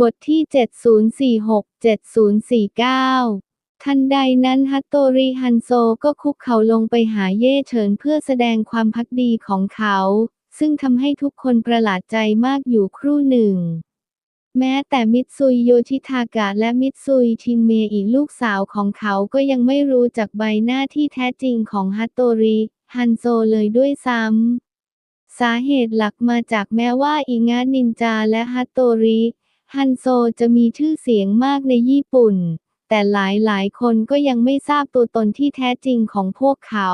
บทที่ 7046-7049ทันใดนั้นฮัตโตริฮันโซก็คุกเข่าลงไปหาเย่เฉินเพื่อแสดงความพักดีของเขา ซึ่งทำให้ทุกคนประหลาดใจมากอยู่ครู่หนึ่ง แม้แต่มิตซุยโยชิทากะและมิตซุยชินเมอีลูกสาวของเขาก็ยังไม่รู้จักใบหน้าที่แท้จริงของฮัตโตริฮันโซเลยด้วยซ้ำสาเหตุหลักมาจากแม้ว่าอิงะนินจาและฮัตโตริ ฮันโซจะมีชื่อเสียงมากในญี่ปุ่น แต่หลายหลายๆคนก็ยังไม่ทราบตัวตนที่แท้จริงของพวกเขา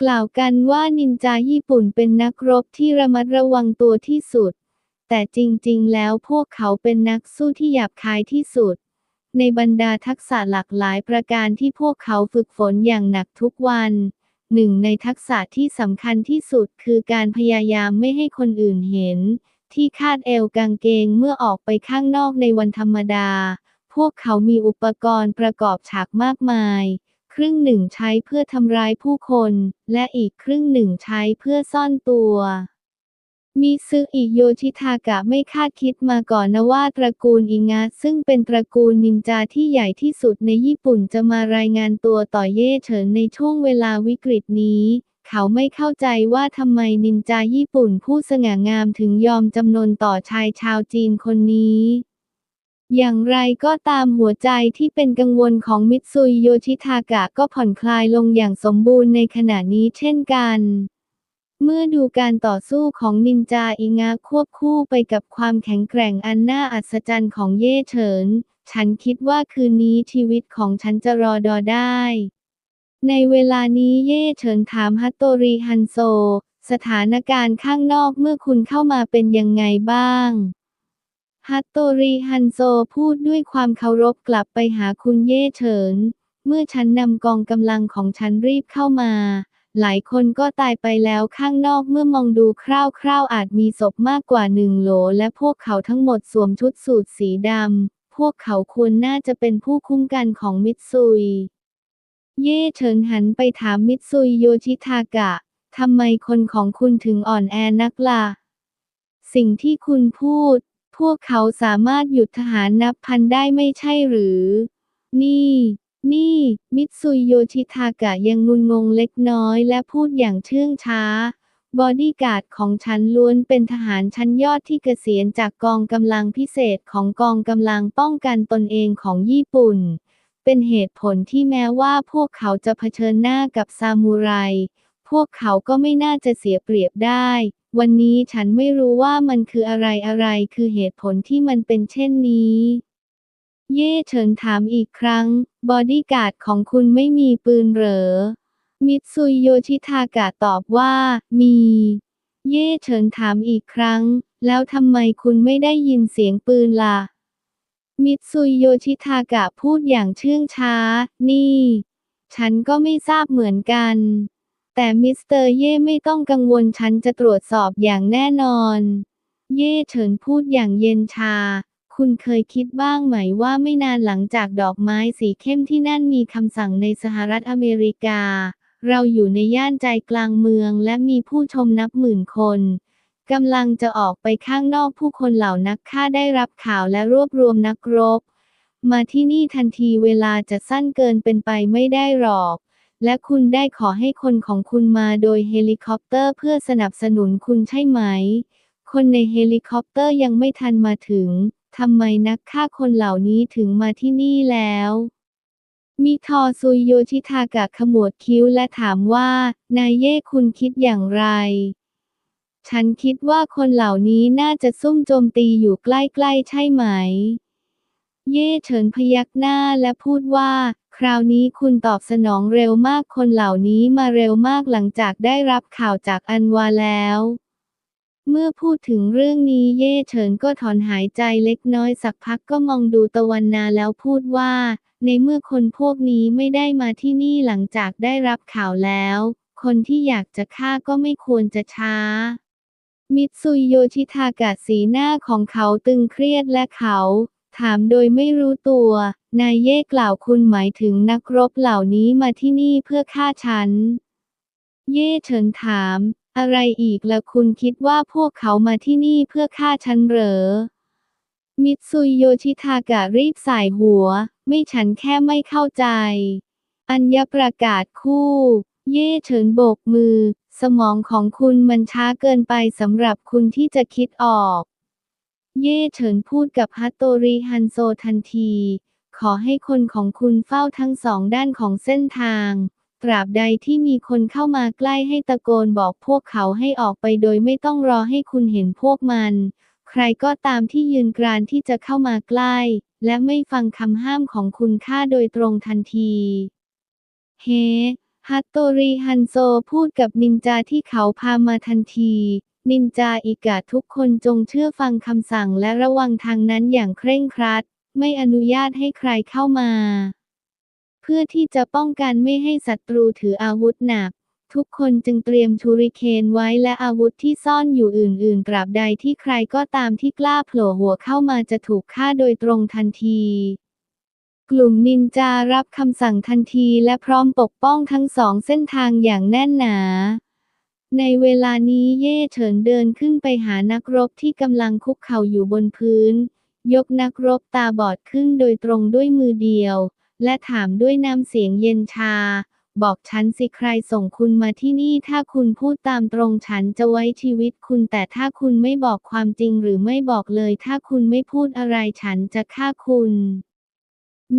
กล่าวกันว่านินจาญี่ปุ่นเป็นนักรบที่ระมัดระวังตัวที่สุด แต่จริงๆ แล้วพวกเขาเป็นนักสู้ที่หยาบคายที่สุด ในบรรดาทักษะหลากหลายประการที่พวกเขาฝึกฝนอย่างหนักทุกวันหนึ่งในทักษะที่สำคัญที่สุดคือการพยายามไม่ให้คนอื่นเห็น ที่คาดเอวกางเกงเมื่อออกไปข้างนอกในวันธรรมดา พวกเขามีอุปกรณ์ประกอบฉากมากมาย ครึ่งหนึ่งใช้เพื่อทำร้ายผู้คน และอีกครึ่งหนึ่งใช้เพื่อซ่อนตัวมิซึอิโยชิทากะไม่คาดคิดมาก่อนนะว่าตระกูลอิงะซึ่งเป็นตระกูลนินจาที่ใหญ่ที่สุดในญี่ปุ่นจะมารายงานตัวต่อเย่เฉินในช่วงเวลาวิกฤตนี้ เขาไม่เข้าใจว่าทำไมนินจาญี่ปุ่นผู้สง่างามถึงยอมจำนนต่อชายชาวจีนคนนี้ อย่างไรก็ตามหัวใจที่เป็นกังวลของมิตซุยโยชิทากะก็ผ่อนคลายลงอย่างสมบูรณ์ในขณะนี้เช่นกันเมื่อดูการต่อสู้ของนินจาอิงะควบคู่ไปกับความแข็งแกร่งอันน่าอัศจรรย์ของเย่เฉิน ฉันคิดว่าคืนนี้ชีวิตของฉันจะรอดอได้ ในเวลานี้เย่เฉินถามฮัตโตริฮันโซ สถานการณ์ข้างนอกเมื่อคุณเข้ามาเป็นยังไงบ้างฮัตโตริฮันโซพูดด้วยความเคารพกลับไปหาคุณเย่เฉิน เมื่อฉันนำกองกำลังของฉันรีบเข้ามา หลายคนก็ตายไปแล้วข้างนอกเมื่อมองดูคร่าวๆอาจมีศพมากกว่าหนึ่งโหล และพวกเขาทั้งหมดสวมชุดสูทสีดำ พวกเขาควรน่าจะเป็นผู้คุ้มกันของมิตซุย เย่เฉินหันไปถามมิตซุยโยชิทากะ ทำไมคนของคุณถึงอ่อนแอนักล่ะ สิ่งที่คุณพูด พวกเขาสามารถหยุดทหารนับพันได้ไม่ใช่หรือ นี่ นี่ มิตซุยโยชิทากะยังงุนงงเล็กน้อยและพูดอย่างเชื่องช้า บอดี้การ์ดของฉันล้วนเป็นทหารชั้นยอดที่เกษียณจากกองกำลังพิเศษของกองกำลังป้องกันตนเองของญี่ปุ่น เป็นเหตุผลที่แม้ว่าพวกเขาจะเผชิญหน้ากับซามูไรพวกเขาก็ไม่น่าจะเสียเปรียบได้ วันนี้ฉันไม่รู้ว่ามันคืออะไรอะไรคือเหตุผลที่มันเป็นเช่นนี้ เย่เฉินถามอีกครั้ง บอดี้การ์ดของคุณไม่มีปืนเหรอ มิตซุยโยชิทากะตอบว่า มี เย่เฉินถามอีกครั้ง แล้วทำไมคุณไม่ได้ยินเสียงปืนล่ะ มิตซุยโยชิทากะพูดอย่างเชื่องช้า นี่ ฉันก็ไม่ทราบเหมือนกัน แต่มิสเตอร์เย่ไม่ต้องกังวลฉันจะตรวจสอบอย่างแน่นอน เย่เฉินพูดอย่างเย็นชา คุณเคยคิดบ้างไหมว่าไม่นานหลังจากดอกไม้สีเข้มที่นั่นมีคำสั่งในสหรัฐอเมริกา เราอยู่ในย่านใจกลางเมืองและมีผู้ชมนับหมื่นคน กำลังจะออกไปข้างนอกผู้คนเหล่านักฆ่าได้รับข่าวและรวบรวมนักรบ มาที่นี่ทันทีเวลาจะสั้นเกินเป็นไปไม่ได้หรอก และคุณได้ขอให้คนของคุณมาโดยเฮลิคอปเตอร์เพื่อสนับสนุนคุณใช่ไหม คนในเฮลิคอปเตอร์ยังไม่ทันมาถึงทำไมนักฆ่าคนเหล่านี้ถึงมาที่นี่แล้วมิทอซุยโยชิทากะขมวดคิ้วและถามว่า นายเย่คุณคิดอย่างไร ฉันคิดว่าคนเหล่านี้น่าจะซุ่มโจมตีอยู่ใกล้ๆใช่ไหม เย่เฉินพยักหน้าและพูดว่า คราวนี้คุณตอบสนองเร็วมากคนเหล่านี้มาเร็วมากหลังจากได้รับข่าวจากอันวาแล้ว เมื่อพูดถึงเรื่องนี้เย่เฉินก็ถอนหายใจเล็กน้อยสักพักก็มองดูตะวันนาแล้วพูดว่า ในเมื่อคนพวกนี้ไม่ได้มาที่นี่หลังจากได้รับข่าวแล้ว คนที่อยากจะฆ่าก็ไม่ควรจะช้า มิตซุยโยชิทากะสีหน้าของเขาตึงเครียดและเขา ถามโดยไม่รู้ตัว นายเย่กล่าวคุณหมายถึงนักรบเหล่านี้มาที่นี่เพื่อฆ่าฉัน เย่เฉินถาม อะไรอีกละคุณคิดว่าพวกเขามาที่นี่เพื่อฆ่าฉันเหรอ มิตซุยโยชิทากะรีบสายหัว ไม่ฉันแค่ไม่เข้าใจ อัญญประกาศคู่ เย่เฉินโบกมือ สมองของคุณมันช้าเกินไปสำหรับคุณที่จะคิดออก เย่เฉินพูดกับฮัตโตริฮันโซทันที ขอให้คนของคุณเฝ้าทั้งสองด้านของเส้นทาง ตราบใดที่มีคนเข้ามาใกล้ให้ตะโกนบอกพวกเขาให้ออกไปโดยไม่ต้องรอให้คุณเห็นพวกมัน ใครก็ตามที่ยืนกรานที่จะเข้ามาใกล้ และไม่ฟังคำห้ามของคุณค่าโดยตรงทันที เฮ ฮัตโตริฮันโซพูดกับนินจาที่เขาพามาทันที นินจาอิกะทุกคนจงเชื่อฟังคำสั่งและระวังทางนั้นอย่างเคร่งครัด ไม่อนุญาตให้ใครเข้ามา เพื่อที่จะป้องกันไม่ให้ศัตรูถืออาวุธหนัก ทุกคนจึงเตรียมชูริเคนไว้และอาวุธที่ซ่อนอยู่อื่นๆตราบใดที่ใครก็ตามที่กล้าโผล่หัวเข้ามาจะถูกฆ่าโดยตรงทันที กลุ่มนินจารับคำสั่งทันทีและพร้อมปกป้องทั้งสองเส้นทางอย่างแน่นหนา ในเวลานี้เย่เฉินเดินขึ้นไปหานักรบที่กำลังคุกเข่าอยู่บนพื้น ยกนักรบตาบอดขึ้นโดยตรงด้วยมือเดียว และถามด้วยน้ำเสียงเย็นชา บอกฉันสิใครส่งคุณมาที่นี่ถ้าคุณพูดตามตรงฉันจะไว้ชีวิตคุณแต่ถ้าคุณไม่บอกความจริงหรือไม่บอกเลย ถ้าคุณไม่พูดอะไรฉันจะฆ่าคุณ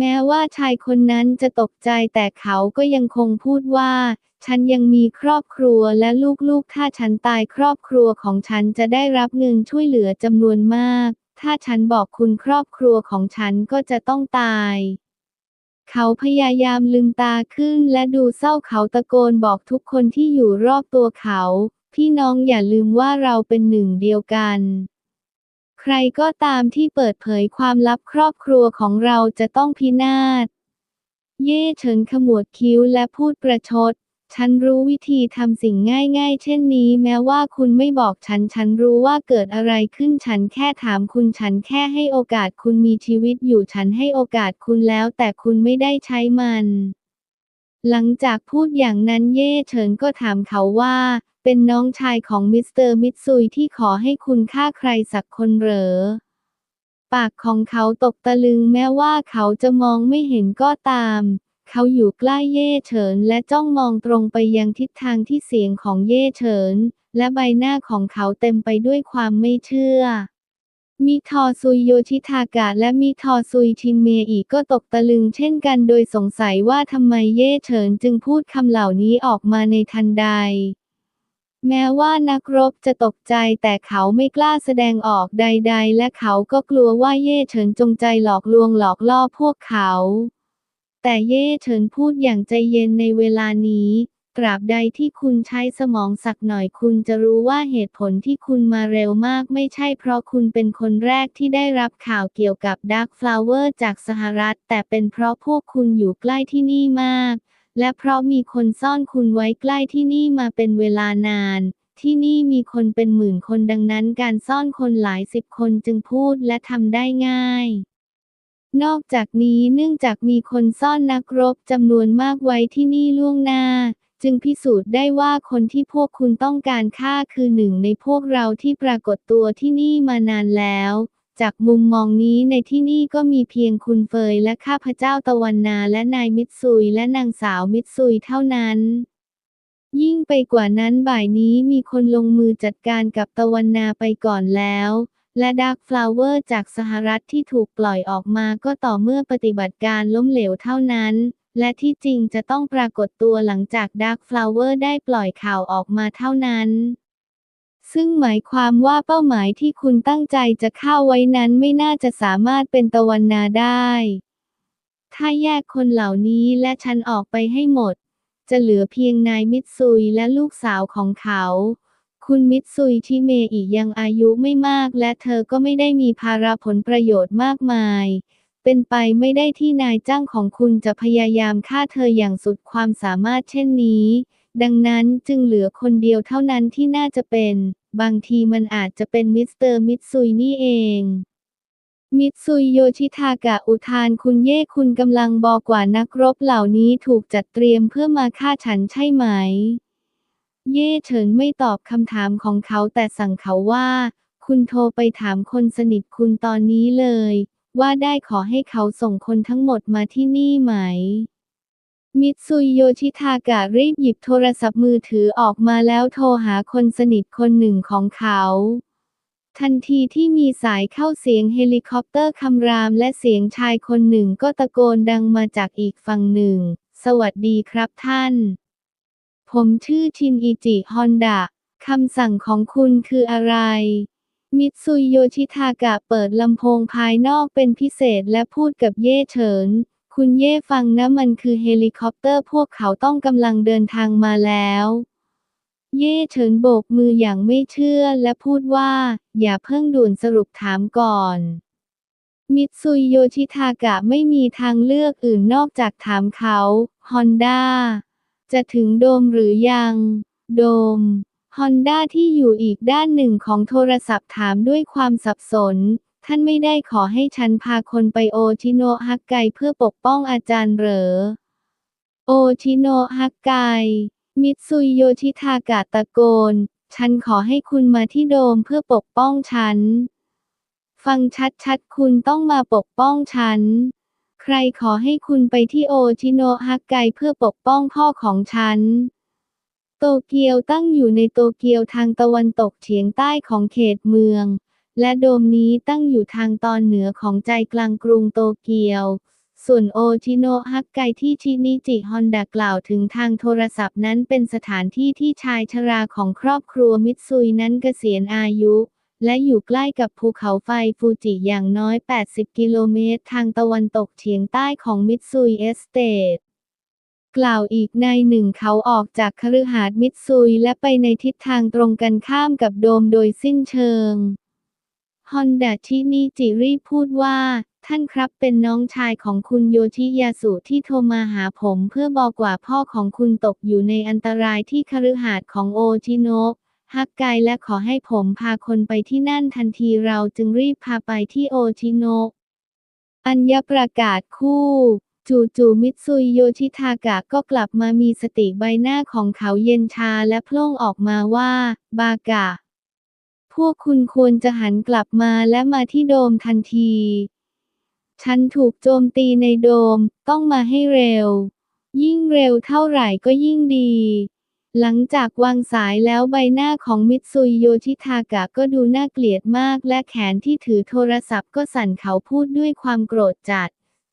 แม้ว่าชายคนนั้นจะตกใจแต่เขาก็ยังคงพูดว่า ฉันยังมีครอบครัวและลูกๆ ถ้าฉันตายครอบครัวของฉันจะได้รับเงินช่วยเหลือจำนวนมาก ถ้าฉันบอกคุณครอบครัวของฉันก็จะต้องตาย เขาพยายามลืมตาขึ้นและดูเศร้าเขาตะโกนบอกทุกคนที่อยู่รอบตัวเขา พี่น้องอย่าลืมว่าเราเป็นหนึ่งเดียวกัน ใครก็ตามที่เปิดเผยความลับครอบครัวของเราจะต้องพินาศ เย่เฉินขมวดคิ้วและพูดประชด ฉันรู้วิธีทำสิ่งง่ายๆ เช่นนี้ แม้ว่าคุณไม่บอกฉัน ฉันรู้ว่าเกิดอะไรขึ้น ฉันแค่ถามคุณ ฉันแค่ให้โอกาสคุณมีชีวิตอยู่ฉันให้โอกาสคุณแล้ว แต่คุณไม่ได้ใช้มัน หลังจากพูดอย่างนั้นเย่เฉินก็ถามเขาว่า เป็นน้องชายของมิสเตอร์มิตซุยที่ขอให้คุณฆ่าใครสักคนเหรอ ปากของเขาตกตะลึงแม้ว่าเขาจะมองไม่เห็นก็ตาม เขาอยู่ใกล้เย่เฉินและจ้องมองตรงไปยังทิศทางที่เสียงของเย่เฉิน และใบหน้าของเขาเต็มไปด้วยความไม่เชื่อมิทอซุยโยชิทากะและมิทอซุยชินเมอีก็ตกตะลึงเช่นกันโดยสงสัยว่าทำไมเย่เฉินจึงพูดคำเหล่านี้ออกมาในทันใด แม้ว่านักรบจะตกใจแต่เขาไม่กล้าแสดงออกใด ๆ และเขาก็กลัวว่าเย่เฉินจงใจหลอกลวงหลอกล่อพวกเขา แต่เย่เฉินพูดอย่างใจเย็นในเวลานี้ ตราบใดที่คุณใช้สมองสักหน่อยคุณจะรู้ว่าเหตุผลที่คุณมาเร็วมากไม่ใช่เพราะคุณเป็นคนแรกที่ได้รับข่าวเกี่ยวกับดักฟลาวเวอร์จากสหรัฐ แต่เป็นเพราะพวกคุณอยู่ใกล้ที่นี่มาก และเพราะมีคนซ่อนคุณไว้ใกล้ที่นี่มาเป็นเวลานาน ที่นี่มีคนเป็นหมื่นคนดังนั้นการซ่อนคนหลายสิบคนจึงพูดและทำได้ง่าย นอกจากนี้เนื่องจากมีคนซ่อนนักรบจำนวนมากไว้ที่นี่ล่วงหน้า จึงพิสูจน์ได้ว่าคนที่พวกคุณต้องการฆ่าคือหนึ่งในพวกเราที่ปรากฏตัวที่นี่มานานแล้ว จากมุมมองนี้ในที่นี่ก็มีเพียงคุณเฟยและข้าพเจ้าตะวันนาและนายมิตซุยและนางสาวมิตซุยเท่านั้น ยิ่งไปกว่านั้นบ่ายนี้มีคนลงมือจัดการกับตะวันนาไปก่อนแล้วและดักฟลาวเวอร์จากสหรัฐที่ถูกปล่อยออกมาก็ต่อเมื่อปฏิบัติการล้มเหลวเท่านั้น และที่จริงจะต้องปรากฏตัวหลังจากดักฟลาวเวอร์ได้ปล่อยข่าวออกมาเท่านั้น ซึ่งหมายความว่าเป้าหมายที่คุณตั้งใจจะฆ่าไว้นั้นไม่น่าจะสามารถเป็นตะวันนาได้ ถ้าแยกคนเหล่านี้และฉันออกไปให้หมด จะเหลือเพียงนายมิตซุยและลูกสาวของเขา คุณมิตซุยชิเมอียังอายุไม่มากและเธอก็ไม่ได้มีภาระผลประโยชน์มากมายเป็นไปไม่ได้ที่นายจ้างของคุณจะพยายามฆ่าเธออย่างสุดความสามารถเช่นนี้ ดังนั้นจึงเหลือคนเดียวเท่านั้นที่น่าจะเป็น บางทีมันอาจจะเป็นมิสเตอร์มิตซุยนี่เอง มิตซุยโยชิทากะอุทานคุณเย่คุณกำลังบอกว่านักรบเหล่านี้ถูกจัดเตรียมเพื่อมาฆ่าฉันใช่ไหม เย่เฉินไม่ตอบคำถามของเขาแต่สั่งเขาว่า คุณโทรไปถามคนสนิทคุณตอนนี้เลย ว่าได้ขอให้เขาส่งคนทั้งหมดมาที่นี่ไหม มิตซุยโยชิทากะรีบหยิบโทรศัพท์มือถือออกมาแล้วโทรหาคนสนิทคนหนึ่งของเขา ทันทีที่มีสายเข้าเสียงเฮลิคอปเตอร์คำรามและเสียงชายคนหนึ่งก็ตะโกนดังมาจากอีกฝั่งหนึ่ง สวัสดีครับท่าน ผมชื่อชินอิจิฮอนดะคำสั่งของคุณคืออะไร มิตซุยโยชิทากะเปิดลำโพงภายนอกเป็นพิเศษและพูดกับเย่เฉิน คุณเย่ฟังนะมันคือเฮลิคอปเตอร์พวกเขาต้องกำลังเดินทางมาแล้ว เย่เฉินโบกมืออย่างไม่เชื่อและพูดว่า อย่าเพิ่งด่วนสรุปถามก่อน มิตซุยโยชิทากะไม่มีทางเลือกอื่นนอกจากถามเขา ฮอนด้า จะถึงโดมหรือยัง โดมฮอนด้าที่อยู่อีกด้านหนึ่งของโทรศัพท์ถามด้วยความสับสน ท่านไม่ได้ขอให้ฉันพาคนไปโอชิโนะฮักไกเพื่อปกป้องอาจารย์เหรอ โอชิโนะฮักไก มิตซุยโยชิทากะตะโกน ฉันขอให้คุณมาที่โดมเพื่อปกป้องฉัน ฟังชัดๆ คุณต้องมาปกป้องฉัน ใครขอให้คุณไปที่โอชิโนะฮักไกเพื่อปกป้องพ่อของฉันโตเกียวตั้งอยู่ในโตเกียวทางตะวันตกเฉียงใต้ของเขตเมือง และโดมนี้ตั้งอยู่ทางตอนเหนือของใจกลางกรุงโตเกียว ส่วนโอชิโนะฮักไกที่ชินิจิฮอนดากล่าวถึงทางโทรศัพท์นั้นเป็นสถานที่ที่ชายชราของครอบครัวมิตซุยนั้นเกษียณอายุ และอยู่ใกล้กับภูเขาไฟฟูจิอย่างน้อย 80 กิโลเมตร ทางตะวันตกเฉียงใต้ของมิตซุยเอสเตทกล่าวอีกในหนึ่งเขาออกจากคฤหาสน์มิตซุยและไปในทิศทางตรงกันข้ามกับโดมโดยสิ้นเชิง ฮอนดาชินิจิรีพูดว่า ท่านครับเป็นน้องชายของคุณโยชิยาสุที่โทรมาหาผมเพื่อบอกว่าพ่อของคุณตกอยู่ในอันตรายที่คฤหาสน์ของโอชิโนะฮักไกและขอให้ผมพาคนไปที่นั่นทันทีเราจึงรีบพาไปที่โอชิโนะอัญญประกาศคู่จู่ๆมิตซุยโยชิทากะก็กลับมามีสติใบหน้าของเขาเย็นชาและโพล่งออกมาว่า บากะ พวกคุณควรจะหันกลับมาและมาที่โดมทันที ฉันถูกโจมตีในโดม ต้องมาให้เร็ว ยิ่งเร็วเท่าไหร่ก็ยิ่งดี หลังจากวางสายแล้วใบหน้าของมิตซุยโยชิทากะก็ดูน่าเกลียดมากและแขนที่ถือโทรศัพท์ก็สั่นเขาพูดด้วยความโกรธจัด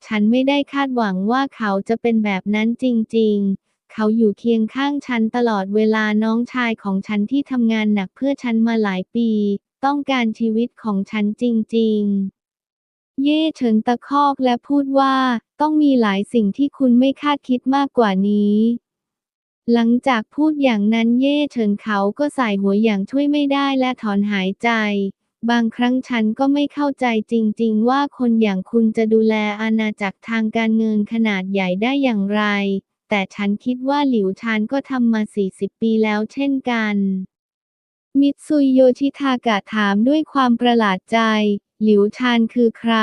ฉันไม่ได้คาดหวังว่าเขาจะเป็นแบบนั้นจริง ๆ เขาอยู่เคียงข้างฉันตลอดเวลาน้องชายของฉันที่ทำงานหนักเพื่อฉันมาหลายปี ต้องการชีวิตของฉันจริง ๆเย่เฉินตะคอกและพูดว่า ต้องมีหลายสิ่งที่คุณไม่คาดคิดมากกว่านี้ หลังจากพูดอย่างนั้นเย่เฉินเขาก็ใส่หัวอย่างช่วยไม่ได้และถอนหายใจ บางครั้งฉันก็ไม่เข้าใจจริง ๆ ว่าคนอย่างคุณจะดูแลอาณาจักรทางการเงินขนาดใหญ่ได้อย่างไร แต่ฉันคิดว่าหลิวชานก็ทำมา 40 ปีแล้วเช่นกัน มิตซุยโยชิทากะถามด้วยความประหลาดใจ หลิวชานคือใคร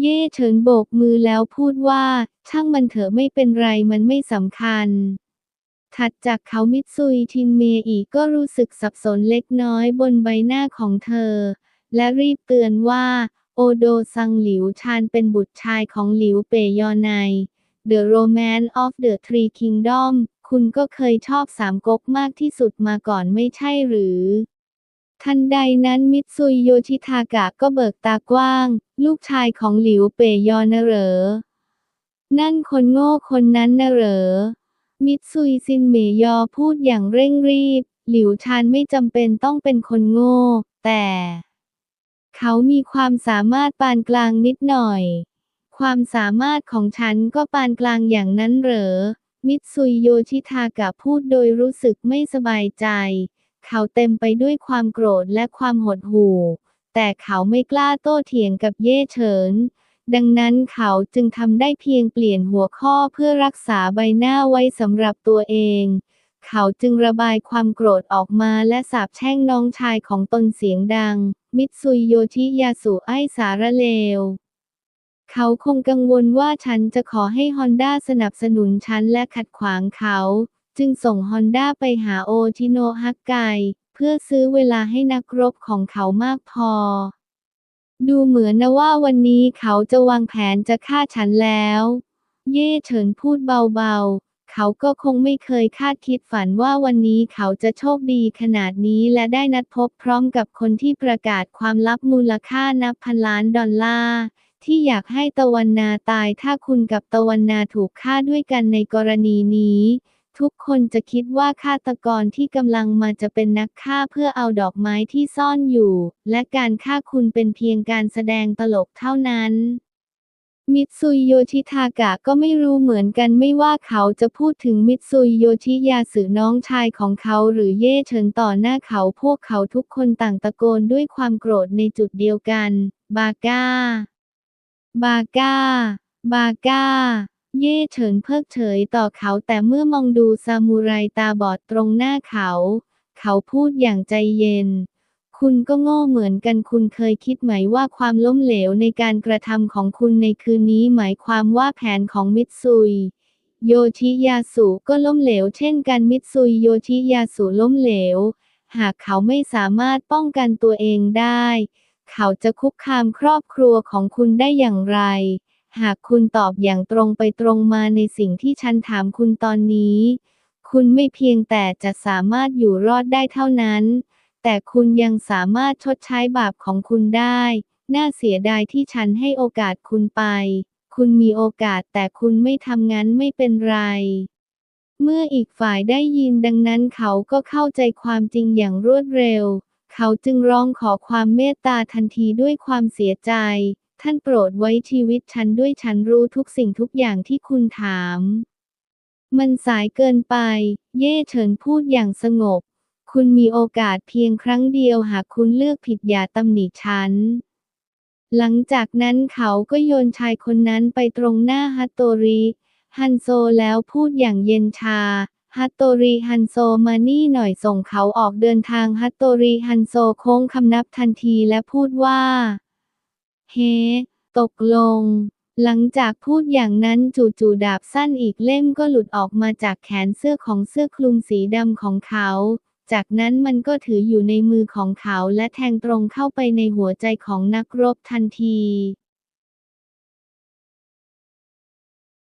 เย่เฉินโบกมือแล้วพูดว่า ช่างมันเถอะไม่เป็นไรมันไม่สำคัญ ถัดจากเขามิตซุยทินเมอีก็รู้สึกสับสนเล็กน้อยบนใบหน้าของเธอ และรีบเตือนว่า โอโดซังหลิวชานเป็นบุตรชายของหลิวเปยอไน The Romance of the Three Kingdom คุณก็เคยชอบสามก๊กมากที่สุดมาก่อนไม่ใช่หรือ ทันใดนั้นมิตซุยโยชิทากะก็เบิกตากว้าง ลูกชายของหลิวเปยอนะเหรอ นั่นคนโง่คนนั้นนะเหรอ มิตซุยซินเมยอพูดอย่างเร่งรีบ หลิวชานไม่จำเป็นต้องเป็นคนโง่ แต่ เขามีความสามารถปานกลางนิดหน่อย ความสามารถของฉันก็ปานกลางอย่างนั้นเหรอ มิตซุยโยชิทากะพูดโดยรู้สึกไม่สบายใจ เขาเต็มไปด้วยความโกรธและความหดหู่ แต่เขาไม่กล้าโต้เถียงกับเย่เฉิน ดังนั้นเขาจึงทำได้เพียงเปลี่ยนหัวข้อเพื่อรักษาใบหน้าไว้สำหรับตัวเอง เขาจึงระบายความโกรธออกมาและสาปแช่งน้องชายของตนเสียงดัง มิตซุยโยชิยาสุไอสารเลว เขาคงกังวลว่าฉันจะขอให้ฮอนด้าสนับสนุนฉันและขัดขวางเขา จึงส่งฮอนด้าไปหาโอชิโนฮักไก เพื่อซื้อเวลาให้นักรบของเขามากพอ ดูเหมือนนะว่าวันนี้เขาจะวางแผนจะฆ่าฉันแล้ว เย่เฉินพูดเบาๆ เขาก็คงไม่เคยคาดคิดฝันว่าวันนี้เขาจะโชคดีขนาดนี้และได้นัดพบพร้อมกับคนที่ประกาศความลับมูลค่านับพันล้านดอลลาร์ ที่อยากให้ตะวันนาตายถ้าคุณกับตะวันนาถูกฆ่าด้วยกันในกรณีนี้ ทุกคนจะคิดว่าฆาตกรที่กำลังมาจะเป็นนักฆ่าเพื่อเอาดอกไม้ที่ซ่อนอยู่ และการฆ่าคุณเป็นเพียงการแสดงตลกเท่านั้นมิตซุยโยชิทากะก็ไม่รู้เหมือนกันไม่ว่าเขาจะพูดถึงมิตซุยโยชิยาสึน้องชายของเขาหรือเย่เฉินต่อหน้าเขาพวกเขาทุกคนต่างตะโกนด้วยความโกรธในจุดเดียวกัน บาก้า บาก้า บาก้า เย่เฉินเพิกเฉยต่อเขาแต่เมื่อมองดูซามูไรตาบอดตรงหน้าเขา เขาพูดอย่างใจเย็น คุณก็โง่เหมือนกันคุณเคยคิดไหมว่าความล้มเหลวในการกระทำของคุณในคืนนี้หมายความว่าแผนของมิตซุยโยชิยาสุก็ล้มเหลวเช่นกันมิตซุยโยชิยาสุล้มเหลว หากเขาไม่สามารถป้องกันตัวเองได้ เขาจะคุกคามครอบครัวของคุณได้อย่างไร หากคุณตอบอย่างตรงไปตรงมาในสิ่งที่ฉันถามคุณตอนนี้ คุณไม่เพียงแต่จะสามารถอยู่รอดได้เท่านั้น แต่คุณยังสามารถชดใช้บาปของคุณได้ น่าเสียดายที่ฉันให้โอกาสคุณไป คุณมีโอกาสแต่คุณไม่ทำงั้นไม่เป็นไรเมื่ออีกฝ่ายได้ยินดังนั้นเขาก็เข้าใจความจริงอย่างรวดเร็ว เขาจึงร้องขอความเมตตาทันทีด้วยความเสียใจ ท่านโปรดไว้ชีวิตฉันด้วยฉันรู้ทุกสิ่งทุกอย่างที่คุณถาม มันสายเกินไป เย่เฉินพูดอย่างสงบ คุณมีโอกาสเพียงครั้งเดียวหากคุณเลือกผิดอย่าตำหนิฉันหลังจากนั้นเขาก็โยนชายคนนั้นไปตรงหน้าฮัตโตริ ฮันโซแล้วพูดอย่างเย็นชา ฮัตโตริฮันโซมานี่หน่อยส่งเขาออกเดินทางฮัตโตริฮันโซโค้งคำนับทันทีและพูดว่า เฮ้ตกลง หลังจากพูดอย่างนั้นจู่ๆดาบสั้นอีกเล่มก็หลุดออกมาจากแขนเสื้อของเสื้อคลุมสีดำของเขา จากนั้นมันก็ถืออยู่ในมือของเขาและแทงตรงเข้าไปในหัวใจของนักรบทันที